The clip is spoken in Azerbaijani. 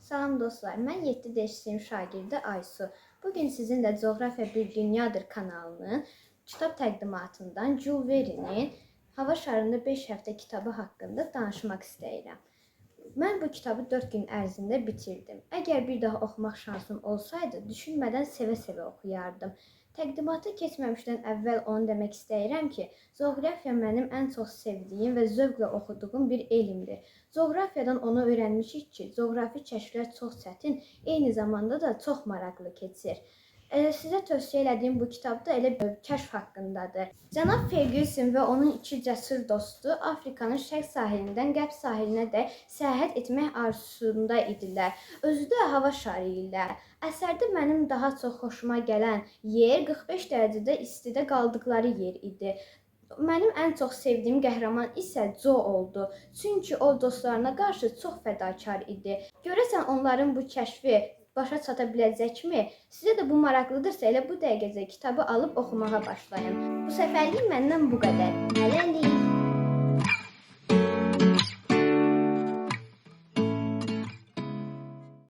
Salam dostlar, mən 7D sinif şagirdi Aysu. Bu gün sizinlə Coğrafiya Bir Dünyadır kanalının kitab təqdimatından Jules Verne'in Hava şarında 5 həftə kitabı haqqında danışmaq istəyirəm. Mən bu kitabı 4 gün ərzində bitirdim. Əgər bir daha oxumaq şansım olsaydı, düşünmədən sevə-sevə oxuyardım. Təqdimata keçməmişdən əvvəl onu demək istəyirəm ki, coğrafiya mənim ən çox sevdiyim və zövqlə oxuduğum bir elmdir. Coğrafiyadan onu öyrənmişik ki, coğrafi kəşflər çox çətin, eyni zamanda da çox maraqlı keçir. Ə, Sizə tövsiyə elədiyim bu kitab da elə bir kəşf haqqındadır. Cənab Ferguson və onun iki cəsur dostu Afrikanın şərq sahilindən qərb sahilinə də səyahət etmək arzusunda idilər. Özü də hava şarı ilə. Əsərdə mənim daha çox xoşuma gələn yer 45 dərəcədə istidə qaldıqları yer idi. Mənim ən çox sevdiyim qəhrəman isə Jo oldu. Çünki o dostlarına qarşı çox fədakar idi. Görəsən onların bu kəşfi başa çata biləcəkmi? Sizə də bu maraqlıdırsa elə bu dəqiqəcə kitabı alıb oxumağa başlayın. Bu səfərlik məndən bu qədər. Hələlik